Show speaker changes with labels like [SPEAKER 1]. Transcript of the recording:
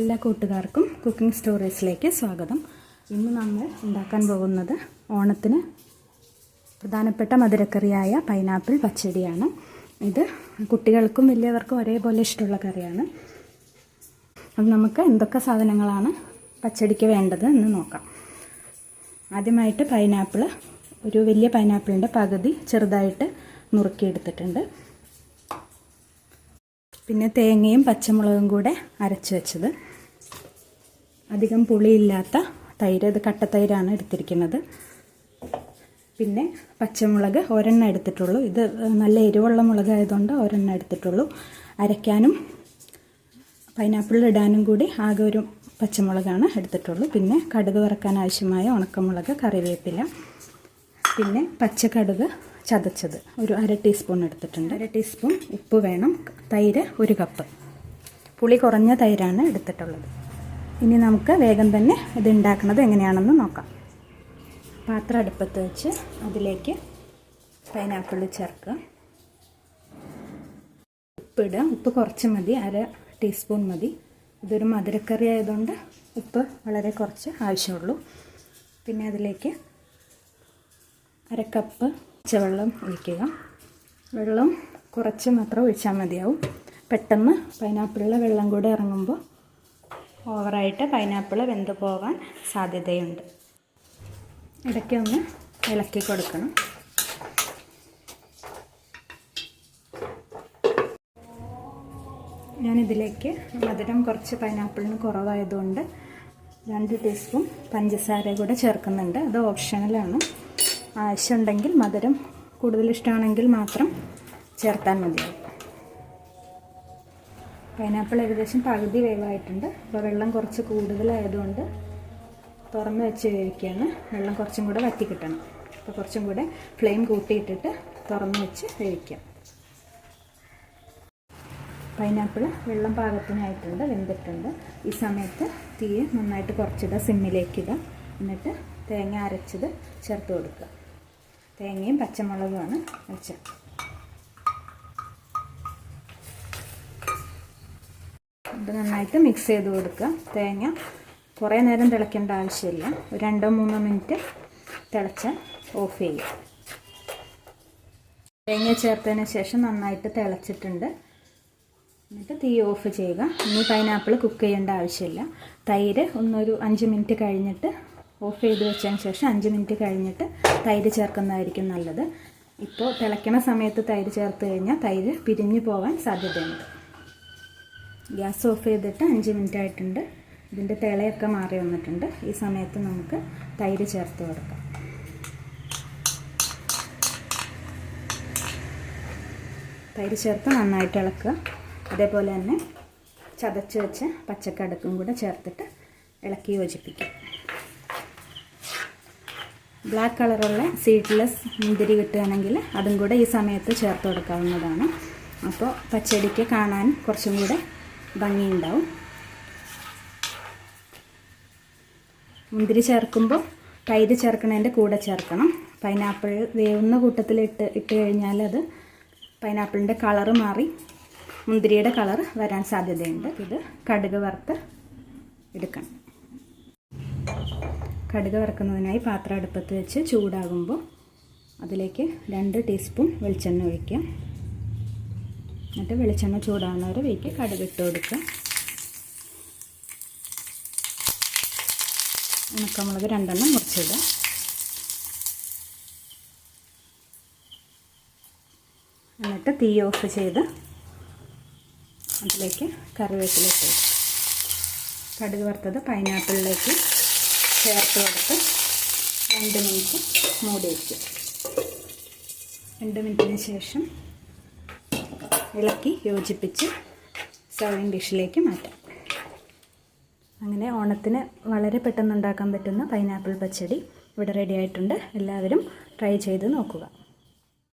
[SPEAKER 1] എല്ലാ കൂട്ടുകാർക്കും കുക്കിംഗ് സ്റ്റോറീസിലേക്ക് സ്വാഗതം. ഇന്ന് നമ്മൾ ഉണ്ടാക്കാൻ പോകുന്നത് ഓണത്തിന് പ്രധാനപ്പെട്ട മധുരക്കറിയായ പൈനാപ്പിൾ പച്ചടിയാണ്. ഇത് കുട്ടികൾക്കും വലിയവർക്കും ഒരേപോലെ ഇഷ്ടമുള്ള കറിയാണ്. അത് നമുക്ക് എന്തൊക്കെ സാധനങ്ങളാണ് പച്ചടിക്ക് വേണ്ടത് എന്ന് നോക്കാം. ആദ്യമായിട്ട് പൈനാപ്പിൾ ഒരു വലിയ പൈനാപ്പിളിന്റെ പകുതി ചെറുതായിട്ട് നുറുക്കിയെടുത്തിട്ടുണ്ട്. പിന്നെ തേങ്ങയും പച്ചമുളകും കൂടെ അരച്ച് വെച്ചത്. അധികം പുളിയില്ലാത്ത തൈര് ഇത് കട്ടത്തൈരാണ് എടുത്തിരിക്കുന്നത്. പിന്നെ പച്ചമുളക് ഒരെണ്ണം എടുത്തിട്ടുള്ളൂ. ഇത് നല്ല എരിവുള്ള മുളക് ആയതുകൊണ്ട് ഒരെണ്ണം എടുത്തിട്ടുള്ളൂ. അരയ്ക്കാനും പൈനാപ്പിൾ ഇടാനും കൂടി ആകെ ഒരു പച്ചമുളകാണ് എടുത്തിട്ടുള്ളൂ. പിന്നെ കടുക് വറക്കാൻ ആവശ്യമായ ഉണക്കമുളക് കറിവേപ്പില പിന്നെ പച്ചക്കടുക് ചതച്ചത്. ഒരു അര ടീസ്പൂൺ എടുത്തിട്ടുണ്ട്. അര ടീസ്പൂൺ ഉപ്പ് വേണം. തൈര് ഒരു കപ്പ്. പുളി കുറഞ്ഞ തൈരാണ് എടുത്തിട്ടുള്ളത്. ഇനി നമുക്ക് വേഗം തന്നെ ഇത് ഉണ്ടാക്കുന്നത് എങ്ങനെയാണെന്ന് നോക്കാം. പാത്രം അടുപ്പത്ത് വെച്ച് അതിലേക്ക് പൈനാപ്പിൾ ചേർക്കുക. ഉപ്പിടുക. ഉപ്പ് കുറച്ച് മതി. അര ടീസ്പൂൺ മതി. ഇതൊരു മധുരക്കറി ആയതുകൊണ്ട് ഉപ്പ് വളരെ കുറച്ച് ആവശ്യമുള്ളൂ. പിന്നെ അതിലേക്ക് അര കപ്പ് പച്ചവെള്ളം ഒഴിക്കുക. വെള്ളം കുറച്ച് മാത്രം ഒഴിച്ചാൽ മതിയാവും. പെട്ടെന്ന് പൈനാപ്പിളിലെ വെള്ളം കൂടെ ഇറങ്ങുമ്പോൾ ഓവറായിട്ട് പൈനാപ്പിൾ വെന്ത് പോകാൻ സാധ്യതയുണ്ട്. ഇടയ്ക്ക് ഒന്ന് ഇളക്കി കൊടുക്കണം. ഞാനിതിലേക്ക് മധുരം കുറച്ച് പൈനാപ്പിളിന് കുറവായതുകൊണ്ട് രണ്ട് ടീസ്പൂൺ പഞ്ചസാര കൂടെ ചേർക്കുന്നുണ്ട്. അത് ഓപ്ഷണലാണ് ആവശ്യമുണ്ടെങ്കിൽ മധുരം കൂടുതൽ ഇഷ്ടമാണെങ്കിൽ മാത്രം ചേർത്താൽ മതിയാവും. പൈനാപ്പിൾ ഏകദേശം പകുതി വേവായിട്ടുണ്ട്. അപ്പോൾ വെള്ളം കുറച്ച് കൂടുതലായതുകൊണ്ട് തുറന്ന് വെച്ച് വേവിക്കുകയാണ്. വെള്ളം കുറച്ചും കൂടെ വറ്റി കിട്ടണം. അപ്പോൾ കുറച്ചും കൂടെ ഫ്ലെയിം കൂട്ടിയിട്ടിട്ട് തുറന്ന് വെച്ച് വേവിക്കാം. പൈനാപ്പിൾ വെള്ളം പാകത്തിനായിട്ടുണ്ട് വെന്തിട്ടുണ്ട്. ഈ സമയത്ത് തീ നന്നായിട്ട് കുറച്ചിടുക സിമ്മിലേക്കിടുക എന്നിട്ട് തേങ്ങ അരച്ചത് ചേർത്ത് കൊടുക്കുക. തേങ്ങയും പച്ചമുളകുമാണ് വെച്ചത്. ഇത് നന്നായിട്ട് മിക്സ് ചെയ്ത് കൊടുക്കുക. തേങ്ങ കുറേ നേരം തിളയ്ക്കേണ്ട ആവശ്യമില്ല. ഒരു രണ്ടോ മൂന്നോ മിനിറ്റ് തിളച്ച് ഓഫ് ചെയ്യുക. തേങ്ങ ചേർത്തതിന് ശേഷം നന്നായിട്ട് തിളച്ചിട്ടുണ്ട്. എന്നിട്ട് തീ ഓഫ് ചെയ്യുക. ഇനി പൈനാപ്പിൾ കുക്ക് ചെയ്യേണ്ട ആവശ്യമില്ല. തൈര് ഒന്നൊരു അഞ്ച് മിനിറ്റ് കഴിഞ്ഞിട്ട് ഓഫ് ചെയ്ത് വെച്ചതിന് ശേഷം അഞ്ച് മിനിറ്റ് കഴിഞ്ഞിട്ട് തൈര് ചേർക്കുന്നതായിരിക്കും നല്ലത്. ഇപ്പോൾ തിളയ്ക്കണ സമയത്ത് തൈര് ചേർത്ത് കഴിഞ്ഞാൽ തൈര് പിരിഞ്ഞു പോകാൻ സാധ്യതയുണ്ട്. ഗ്യാസ് ഓഫ് ചെയ്തിട്ട് അഞ്ച് മിനിറ്റ് ആയിട്ടുണ്ട്. ഇതിന്റെ തിളയൊക്കെ മാറി വന്നിട്ടുണ്ട്. ഈ സമയത്ത് നമുക്ക് തൈര് ചേർത്ത് കൊടുക്കാം. തൈര് ചേർത്ത് നന്നായിട്ട് ഇളക്കുക. അതേപോലെ തന്നെ ചതച്ച് വെച്ച പച്ചക്കടുക്കും കൂടെ ചേർത്തിട്ട് ഇളക്കി യോജിപ്പിക്കും. ബ്ലാക്ക് കളറുള്ള സീഡ്ലെസ് മുന്തിരി കിട്ടുകയാണെങ്കിൽ അതും കൂടെ ഈ സമയത്ത് ചേർത്ത് കൊടുക്കാവുന്നതാണ്. അപ്പോൾ പച്ചടിക്ക് കാണാൻ കുറച്ചും കൂടെ ഭംഗിയുണ്ടാവും. മുന്തിരി ചേർക്കുമ്പോൾ തൈര് ചേർക്കണതിന്റെ കൂടെ ചേർക്കണം. പൈനാപ്പിൾ വേവുന്ന കൂട്ടത്തിൽ ഇട്ട് ഇട്ട് കഴിഞ്ഞാൽ അത് പൈനാപ്പിളിന്റെ കളറ് മാറി മുന്തിരിയുടെ കളർ വരാൻ സാധ്യതയുണ്ട്. ഇത് കടുക് വറുത്ത് എടുക്കണം. കടുക് വറുക്കുന്നതിനായി പാത്രം അടുപ്പത്ത് വെച്ച് ചൂടാകുമ്പോൾ അതിലേക്ക് രണ്ട് ടീസ്പൂൺ വെളിച്ചെണ്ണ ഒഴിക്കുക എന്നിട്ട് വെളിച്ചെണ്ണ ചൂടാകുന്നവരെ വെയ്ക്ക് കടുകിട്ട് കൊടുക്കുക. ഉണക്കമുളക് രണ്ടെണ്ണം മുറിച്ചിടുക. എന്നിട്ട് തീ ഓഫ് ചെയ്ത് അതിലേക്ക് കറിവേപ്പില ഇട്ട് കടുക് വറുത്തത് പൈനാപ്പിളിലേക്ക് ചേർത്ത് കൊടുത്ത് രണ്ട് മിനിറ്റ് മൂടി വയ്ക്കും രണ്ട് മിനിറ്റിന് ശേഷം ഇളക്കി യോജിപ്പിച്ച് സർവിങ് ഡിഷിലേക്ക് മാറ്റാം. അങ്ങനെ ഓണത്തിന് വളരെ പെട്ടെന്ന് ഉണ്ടാക്കാൻ പറ്റുന്ന പൈനാപ്പിൾ പച്ചടി ഇവിടെ റെഡി ആയിട്ടുണ്ട്. എല്ലാവരും ട്രൈ ചെയ്ത് നോക്കുക.